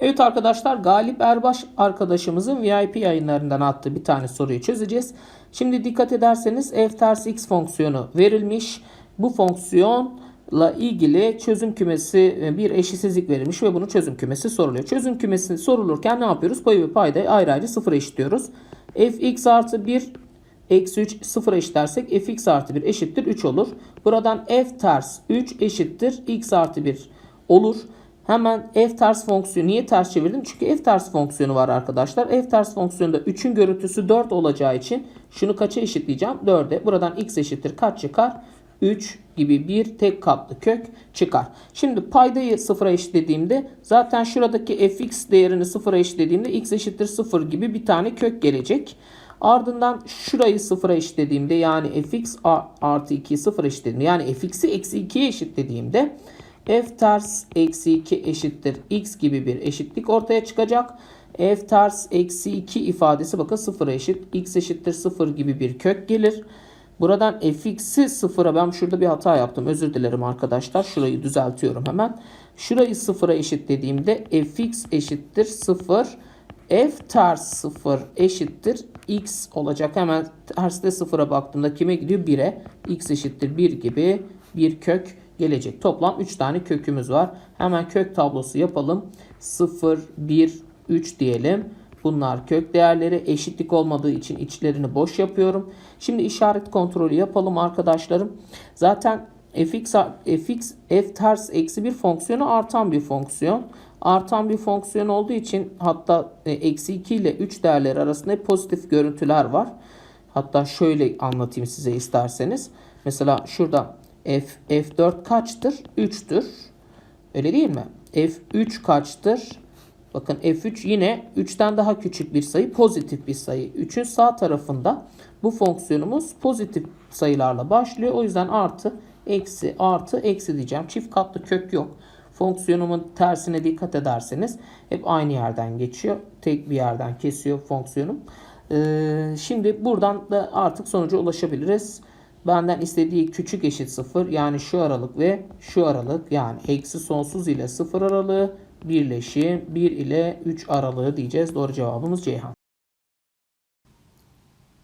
Evet arkadaşlar Galip Erbaş arkadaşımızın VIP yayınlarından attığı bir tane soruyu çözeceğiz. Şimdi dikkat ederseniz f ters x fonksiyonu verilmiş. Bu fonksiyonla ilgili çözüm kümesi e, bir eşitsizlik verilmiş ve bunun çözüm kümesi soruluyor. Çözüm kümesi sorulurken ne yapıyoruz? Payı ve paydayı ayrı ayrı sıfır eşitliyoruz. fx artı 1 eksi 3 sıfır eşitlersek fx artı 1 eşittir 3 olur. Buradan f ters 3 eşittir x artı 1 olur. Hemen f ters fonksiyonu niye ters çevirdim? Çünkü f ters fonksiyonu var arkadaşlar. f ters fonksiyonunda 3'ün görüntüsü 4 olacağı için şunu kaça eşitleyeceğim? 4'e. Buradan x eşittir kaç çıkar? 3 gibi bir tek katlı kök çıkar. Şimdi paydayı sıfıra eşitlediğimde zaten şuradaki fx değerini sıfıra eşitlediğimde x eşittir 0 gibi bir tane kök gelecek. Ardından şurayı sıfıra eşitlediğimde yani fx artı 2'yi sıfır eşitlediğimde yani fx'i eksi 2'ye eşitlediğimde f ters eksi 2 eşittir x gibi bir eşitlik ortaya çıkacak. f ters eksi 2 ifadesi bakın sıfıra eşit. x eşittir 0 gibi bir kök gelir. Buradan fx'i sıfıra ben şurada bir hata yaptım. Özür dilerim arkadaşlar. Şurayı düzeltiyorum hemen. Şurayı sıfıra eşitlediğimde fx eşittir 0. f ters 0 eşittir x olacak. Hemen terste sıfıra baktığımda kime gidiyor? 1'e. x eşittir 1 gibi bir kök gelecek. Toplam 3 tane kökümüz var. Hemen kök tablosu yapalım. 0, 1, 3 diyelim. Bunlar kök değerleri eşitlik olmadığı için içlerini boş yapıyorum. Şimdi işaret kontrolü yapalım arkadaşlarım. Zaten fx, fx f ters eksi bir fonksiyonu artan bir fonksiyon. Artan bir fonksiyon olduğu için hatta e, eksi 2 ile 3 değerleri arasında pozitif görüntüler var. Hatta şöyle anlatayım size isterseniz. Mesela şurada f, f4 kaçtır? 3'tür. Öyle değil mi? f3 kaçtır? Bakın f3 yine 3'ten daha küçük bir sayı, pozitif bir sayı. 3'ün sağ tarafında bu fonksiyonumuz pozitif sayılarla başlıyor. O yüzden artı, eksi, artı, eksi diyeceğim. Çift katlı kök yok. Fonksiyonumun tersine dikkat ederseniz hep aynı yerden geçiyor. Tek bir yerden kesiyor fonksiyonum. Ee, şimdi buradan da artık sonuca ulaşabiliriz. Benden istediği küçük eşit sıfır yani şu aralık ve şu aralık yani eksi sonsuz ile sıfır aralığı birleşim 1 ile 3 aralığı diyeceğiz. Doğru cevabımız Ceyhan.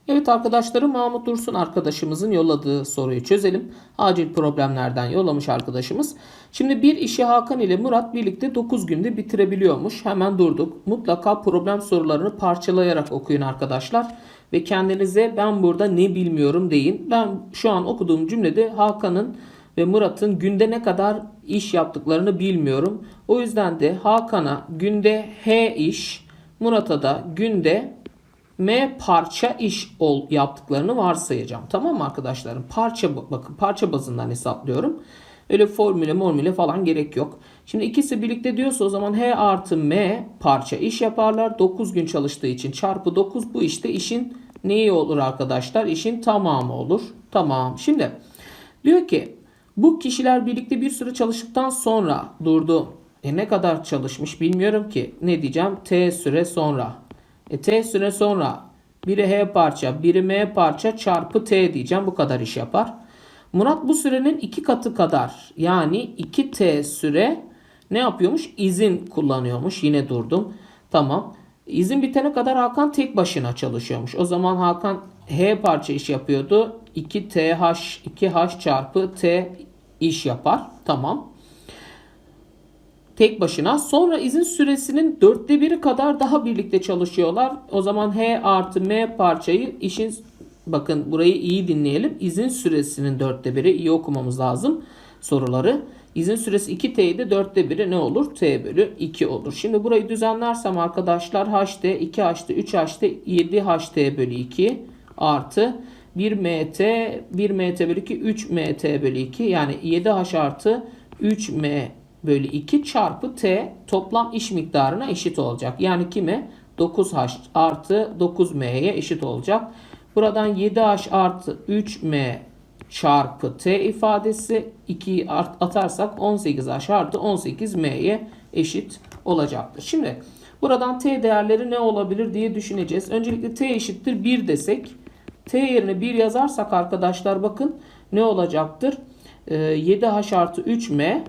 Evet arkadaşlarım Mahmut Dursun arkadaşımızın yolladığı soruyu çözelim. Acil problemlerden yollamış arkadaşımız. Şimdi bir işi Hakan ile Murat birlikte 9 günde bitirebiliyormuş. Hemen durduk. Mutlaka problem sorularını parçalayarak okuyun arkadaşlar. Ve kendinize ben burada ne bilmiyorum deyin. Ben şu an okuduğum cümlede Hakan'ın ve Murat'ın günde ne kadar iş yaptıklarını bilmiyorum. O yüzden de Hakan'a günde H iş, Murat'a da günde M parça iş ol yaptıklarını varsayacağım. Tamam mı arkadaşlarım? Parça bakın parça bazından hesaplıyorum. Öyle formüle formüle falan gerek yok. Şimdi ikisi birlikte diyorsa o zaman H artı M parça iş yaparlar. 9 gün çalıştığı için çarpı 9 bu işte işin neyi olur arkadaşlar? İşin tamamı olur. Tamam. Şimdi diyor ki bu kişiler birlikte bir süre çalıştıktan sonra durdu. E ne kadar çalışmış bilmiyorum ki. Ne diyeceğim? T süre sonra. E T süre sonra biri H parça, biri M parça çarpı T diyeceğim. Bu kadar iş yapar. Murat bu sürenin iki katı kadar yani 2T süre ne yapıyormuş? İzin kullanıyormuş. Yine durdum. Tamam. İzin bitene kadar Hakan tek başına çalışıyormuş. O zaman Hakan H parça iş yapıyordu. 2TH 2H çarpı T iş yapar. Tamam. Tek başına. Sonra izin süresinin dörtte biri kadar daha birlikte çalışıyorlar. O zaman H artı M parçayı işin bakın burayı iyi dinleyelim. İzin süresinin dörtte biri iyi okumamız lazım soruları. İzin süresi 2T'ydi. 4'te 1'i ne olur? T bölü 2 olur. Şimdi burayı düzenlersem arkadaşlar HT, 2HT, 3HT, 7HT bölü 2 artı 1 MT, 1 MT bölü 2, 3 MT bölü 2 yani 7H artı 3M bölü 2 çarpı T toplam iş miktarına eşit olacak. Yani kime? 9H artı 9M'ye eşit olacak. Buradan 7H artı 3M çarpı t ifadesi 2'yi atarsak 18h artı 18m'ye eşit olacaktır. Şimdi buradan t değerleri ne olabilir diye düşüneceğiz. Öncelikle t eşittir 1 desek t yerine 1 yazarsak arkadaşlar bakın ne olacaktır? 7h ee, artı 3m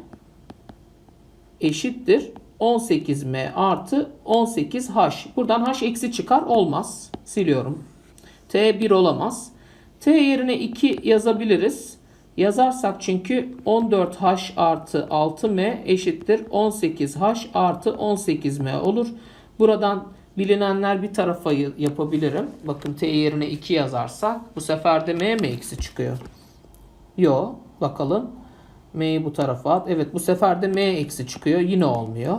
eşittir 18m artı 18h. Buradan h eksi çıkar olmaz. Siliyorum. t 1 olamaz. t yerine 2 yazabiliriz. Yazarsak çünkü 14h artı 6m eşittir 18h artı 18m olur. Buradan bilinenler bir tarafa yapabilirim. Bakın t yerine 2 yazarsak bu sefer de m mi eksi çıkıyor? Yo bakalım. M'yi bu tarafa at. Evet bu sefer de M eksi çıkıyor. Yine olmuyor.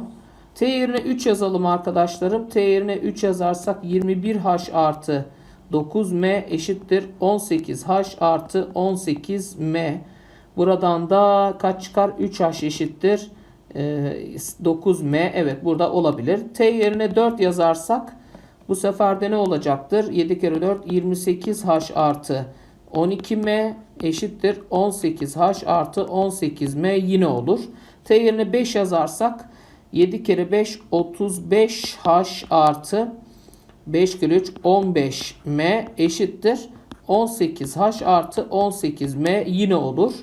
T yerine 3 yazalım arkadaşlarım. T yerine 3 yazarsak 21H artı 9M eşittir 18H artı 18M. Buradan da kaç çıkar? 3H eşittir 9M. Evet burada olabilir. T yerine 4 yazarsak bu sefer de ne olacaktır? 7 kere 4 28H artı 12m eşittir 18h artı 18m yine olur. T yerine 5 yazarsak 7 kere 5 35h artı 5 kere 3 15m eşittir 18h artı 18m yine olur.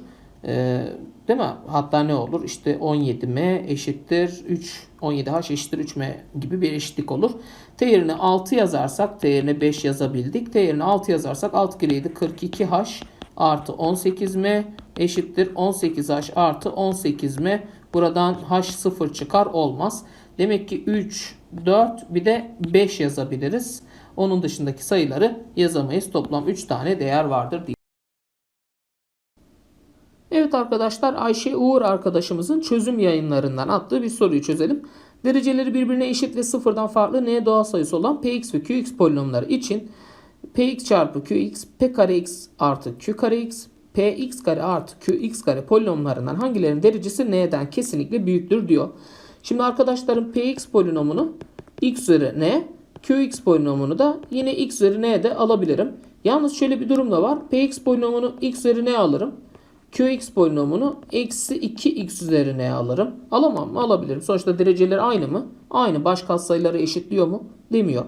Ee, değil mi? Hatta ne olur? İşte 17m eşittir 3 17h eşittir 3m gibi bir eşitlik olur. T yerine 6 yazarsak T yerine 5 yazabildik. T yerine 6 yazarsak 6 kere 7 42h artı 18m eşittir 18h artı 18m. Buradan h 0 çıkar olmaz. Demek ki 3, 4 bir de 5 yazabiliriz. Onun dışındaki sayıları yazamayız. Toplam 3 tane değer vardır diye. Evet arkadaşlar Ayşe Uğur arkadaşımızın çözüm yayınlarından attığı bir soruyu çözelim. Dereceleri birbirine eşit ve sıfırdan farklı n doğal sayısı olan px ve qx polinomları için px çarpı qx p kare x artı q kare x px kare artı qx kare polinomlarından hangilerinin derecesi n'den kesinlikle büyüktür diyor. Şimdi arkadaşlarım px polinomunu x üzeri n, qx polinomunu da yine x üzeri n de alabilirim. Yalnız şöyle bir durum da var. px polinomunu x üzeri n alırım. Qx polinomunu eksi 2x üzerine alırım. Alamam mı? Alabilirim. Sonuçta dereceler aynı mı? Aynı. Baş katsayıları eşitliyor mu? Demiyor.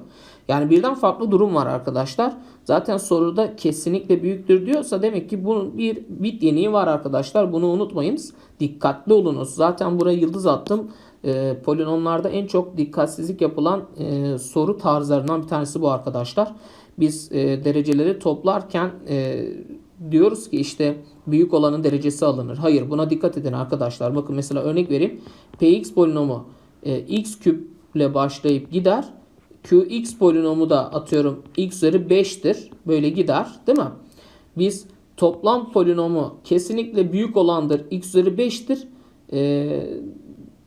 Yani birden farklı durum var arkadaşlar. Zaten soruda kesinlikle büyüktür diyorsa demek ki bunun bir bit yeniği var arkadaşlar. Bunu unutmayınız. Dikkatli olunuz. Zaten buraya yıldız attım. E, polinomlarda en çok dikkatsizlik yapılan e, soru tarzlarından bir tanesi bu arkadaşlar. Biz e, dereceleri toplarken e, diyoruz ki işte büyük olanın derecesi alınır. Hayır buna dikkat edin arkadaşlar. Bakın mesela örnek vereyim. Px polinomu e, x küp ile başlayıp gider. Qx polinomu da atıyorum x üzeri 5'tir. Böyle gider değil mi? Biz toplam polinomu kesinlikle büyük olandır. x üzeri 5'tir. Ee,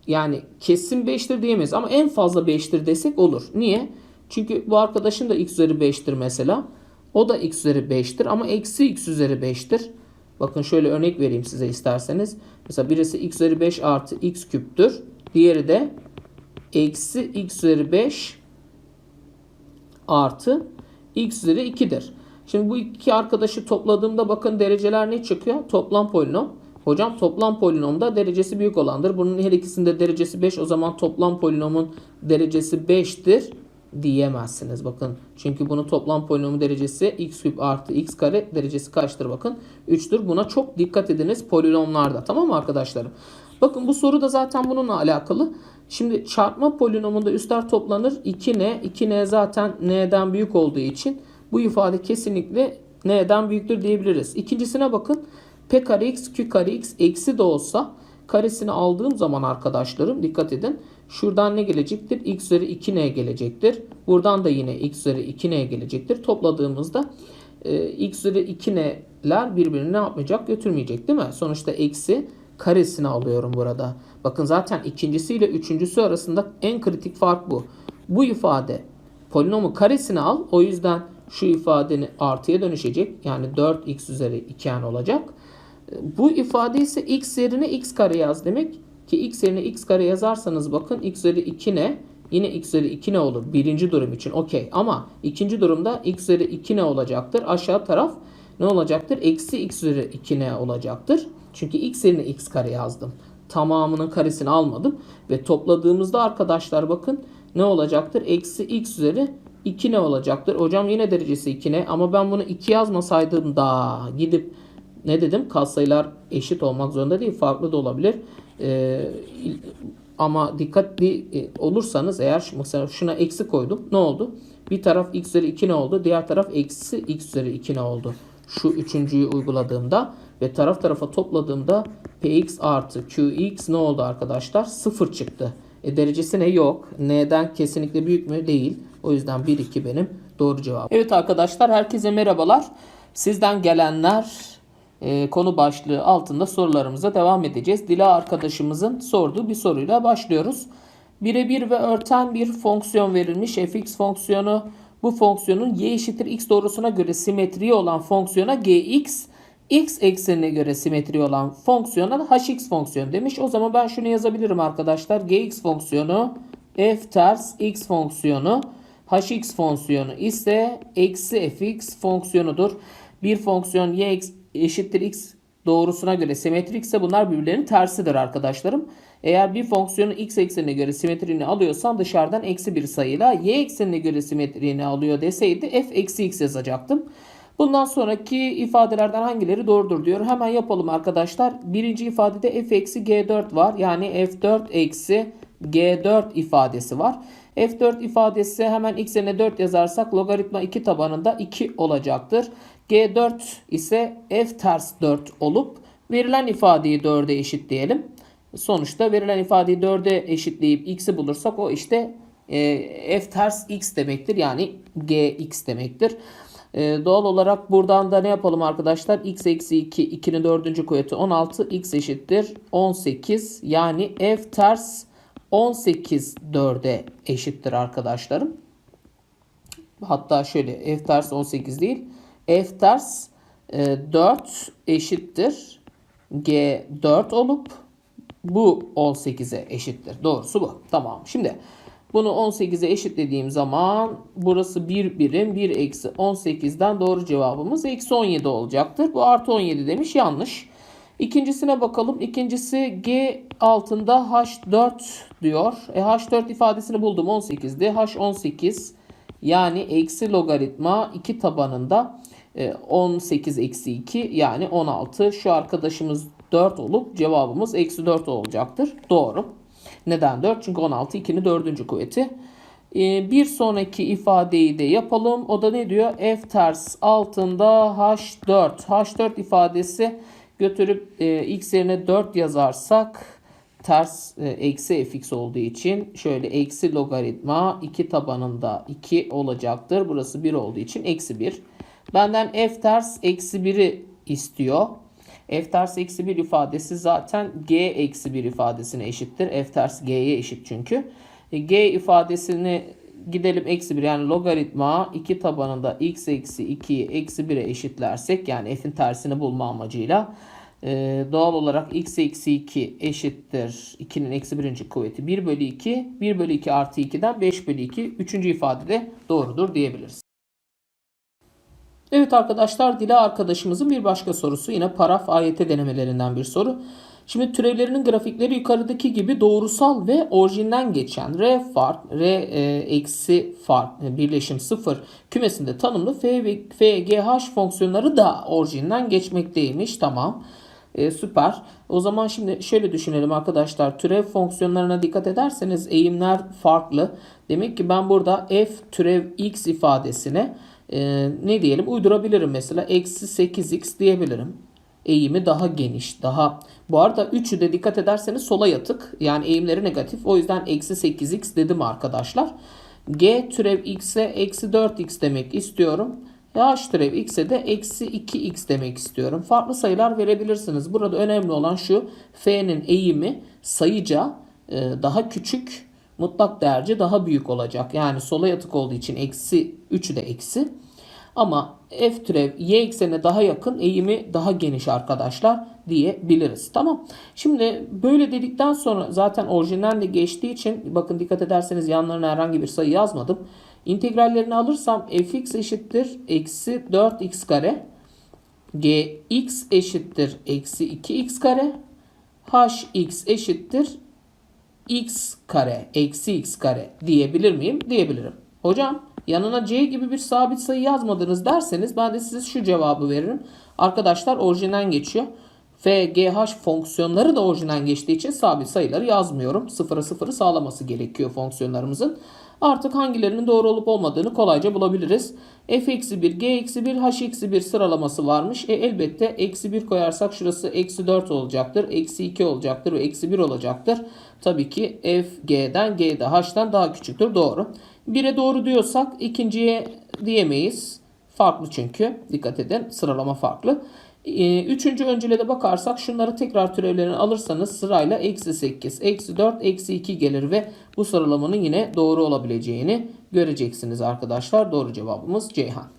yani kesin 5'tir diyemeyiz ama en fazla 5'tir desek olur. Niye? Çünkü bu arkadaşın da x üzeri 5'tir mesela. O da x üzeri 5'tir ama eksi x üzeri 5'tir. Bakın şöyle örnek vereyim size isterseniz. Mesela birisi x üzeri 5 artı x küptür. Diğeri de eksi x üzeri 5 artı x üzeri 2'dir. Şimdi bu iki arkadaşı topladığımda bakın dereceler ne çıkıyor? Toplam polinom. Hocam toplam polinomda derecesi büyük olandır. Bunun her ikisinde derecesi 5 o zaman toplam polinomun derecesi 5'tir diyemezsiniz. Bakın çünkü bunun toplam polinomu derecesi x küp artı x kare derecesi kaçtır bakın 3'tür. Buna çok dikkat ediniz polinomlarda tamam mı arkadaşlarım? Bakın bu soru da zaten bununla alakalı. Şimdi çarpma polinomunda üstler toplanır 2n. 2n zaten n'den büyük olduğu için bu ifade kesinlikle n'den büyüktür diyebiliriz. İkincisine bakın. p kare x q kare x eksi de olsa karesini aldığım zaman arkadaşlarım dikkat edin. Şuradan ne gelecektir? x üzeri 2n gelecektir. Buradan da yine x üzeri 2n gelecektir. Topladığımızda e, x üzeri 2n'ler birbirini ne yapmayacak? Götürmeyecek değil mi? Sonuçta eksi karesini alıyorum burada. Bakın zaten ikincisiyle üçüncüsü arasında en kritik fark bu. Bu ifade polinomu karesini al. O yüzden şu ifadenin artıya dönüşecek. Yani 4x üzeri 2n olacak. Bu ifade ise x yerine x kare yaz demek. Ki x yerine x kare yazarsanız bakın x üzeri 2 ne? Yine x üzeri 2 ne olur? Birinci durum için okey. Ama ikinci durumda x üzeri 2 ne olacaktır? Aşağı taraf ne olacaktır? Eksi x üzeri 2 ne olacaktır? Çünkü x yerine x kare yazdım. Tamamının karesini almadım. Ve topladığımızda arkadaşlar bakın ne olacaktır? Eksi x üzeri 2 ne olacaktır? Hocam yine derecesi 2 ne? Ama ben bunu 2 yazmasaydım da gidip ne dedim? Katsayılar eşit olmak zorunda değil. Farklı da olabilir. Ee, ama dikkatli e, olursanız eğer mesela şuna eksi koydum. Ne oldu? Bir taraf x üzeri 2 ne oldu? Diğer taraf eksi x üzeri 2 ne oldu? Şu üçüncüyü uyguladığımda ve taraf tarafa topladığımda px artı qx ne oldu arkadaşlar? 0 çıktı. E derecesi ne? Yok. N'den kesinlikle büyük mü? Değil. O yüzden 1 2 benim doğru cevap. Evet arkadaşlar herkese merhabalar. Sizden gelenler e, konu başlığı altında sorularımıza devam edeceğiz. Dila arkadaşımızın sorduğu bir soruyla başlıyoruz. Birebir ve örten bir fonksiyon verilmiş fx fonksiyonu. Bu fonksiyonun y eşittir x doğrusuna göre simetri olan fonksiyona gx, x eksenine göre simetri olan fonksiyona hx fonksiyonu demiş. O zaman ben şunu yazabilirim arkadaşlar. gx fonksiyonu f ters x fonksiyonu hx fonksiyonu ise eksi fx fonksiyonudur. Bir fonksiyon y eşittir x doğrusuna göre simetrikse bunlar birbirlerinin tersidir arkadaşlarım. Eğer bir fonksiyonu x eksenine göre simetrini alıyorsam dışarıdan eksi bir sayıyla y eksenine göre simetrini alıyor deseydi f eksi x yazacaktım. Bundan sonraki ifadelerden hangileri doğrudur diyor. Hemen yapalım arkadaşlar. Birinci ifadede f eksi g4 var. Yani f4 eksi g4 ifadesi var. f4 ifadesi hemen x yerine 4 yazarsak logaritma 2 tabanında 2 olacaktır. g4 ise f ters 4 olup verilen ifadeyi 4'e eşitleyelim. Sonuçta verilen ifadeyi 4'e eşitleyip x'i bulursak o işte e, f ters x demektir. Yani gx demektir. E, doğal olarak buradan da ne yapalım arkadaşlar? x eksi 2, 2'nin 4. kuvveti 16, x eşittir 18. Yani f ters 18 4'e eşittir arkadaşlarım. Hatta şöyle f ters 18 değil. f ters e, 4 eşittir g 4 olup bu 18'e eşittir. Doğrusu bu. Tamam. Şimdi bunu 18'e eşitlediğim zaman burası 1 birim 1 eksi 18'den doğru cevabımız eksi 17 olacaktır. Bu artı 17 demiş yanlış. İkincisine bakalım. İkincisi G altında H4 diyor. E, H4 ifadesini buldum 18'di. H18 yani eksi logaritma 2 tabanında e, 18 eksi 2 yani 16. Şu arkadaşımız 4 olup cevabımız eksi 4 olacaktır. Doğru. Neden 4? Çünkü 16 2'nin 4. kuvveti. Ee, bir sonraki ifadeyi de yapalım. O da ne diyor? F ters altında H4. H4 ifadesi götürüp e, x yerine 4 yazarsak ters e, eksi fx olduğu için şöyle eksi logaritma 2 tabanında 2 olacaktır. Burası 1 olduğu için eksi 1. Benden f ters eksi 1'i istiyor. F ters eksi 1 ifadesi zaten G eksi 1 ifadesine eşittir. F ters G'ye eşit çünkü. E, G ifadesini gidelim eksi 1 yani logaritma 2 tabanında x eksi 2'yi eksi 1'e eşitlersek yani f'in tersini bulma amacıyla e, doğal olarak x eksi 2 eşittir 2'nin eksi 1. kuvveti 1 bölü 2 1 bölü 2 artı 2'den 5 bölü 2 üçüncü ifadede doğrudur diyebiliriz. Evet arkadaşlar Dila arkadaşımızın bir başka sorusu yine paraf AYT denemelerinden bir soru. Şimdi türevlerinin grafikleri yukarıdaki gibi doğrusal ve orijinden geçen R fark, R e, eksi fark, e, birleşim 0 kümesinde tanımlı F ve FGH fonksiyonları da orijinden geçmekteymiş. Tamam. E, süper. O zaman şimdi şöyle düşünelim arkadaşlar. Türev fonksiyonlarına dikkat ederseniz eğimler farklı. Demek ki ben burada f türev x ifadesine e, ne diyelim uydurabilirim mesela. Eksi 8x diyebilirim. Eğimi daha geniş. daha. Bu arada üçü de dikkat ederseniz sola yatık. Yani eğimleri negatif. O yüzden eksi 8x dedim arkadaşlar. G türev x'e eksi 4x demek istiyorum. H türev x'e de eksi 2x demek istiyorum. Farklı sayılar verebilirsiniz. Burada önemli olan şu. F'nin eğimi sayıca e, daha küçük mutlak değerce daha büyük olacak. Yani sola yatık olduğu için eksi 3'ü de eksi. Ama f türev y eksenine daha yakın eğimi daha geniş arkadaşlar diyebiliriz. Tamam. Şimdi böyle dedikten sonra zaten orijinden de geçtiği için bakın dikkat ederseniz yanlarına herhangi bir sayı yazmadım. İntegrallerini alırsam fx eşittir eksi 4x kare gx eşittir eksi 2x kare hx eşittir x kare eksi x kare diyebilir miyim? Diyebilirim. Hocam yanına c gibi bir sabit sayı yazmadınız derseniz ben de size şu cevabı veririm. Arkadaşlar orijinden geçiyor. F, G, H fonksiyonları da orijinden geçtiği için sabit sayıları yazmıyorum. Sıfıra sıfırı sağlaması gerekiyor fonksiyonlarımızın. Artık hangilerinin doğru olup olmadığını kolayca bulabiliriz. F eksi 1, G eksi 1, H eksi 1 sıralaması varmış. E elbette eksi 1 koyarsak şurası eksi 4 olacaktır. Eksi 2 olacaktır ve eksi 1 olacaktır. Tabii ki F, G'den, G de H'tan daha küçüktür. Doğru. 1'e doğru diyorsak ikinciye diyemeyiz. Farklı çünkü. Dikkat edin sıralama farklı. Ee, Üçüncü öncele de bakarsak şunları tekrar türevlerini alırsanız sırayla eksi 8, eksi 4, eksi 2 gelir ve bu sıralamanın yine doğru olabileceğini göreceksiniz arkadaşlar. Doğru cevabımız Ceyhan.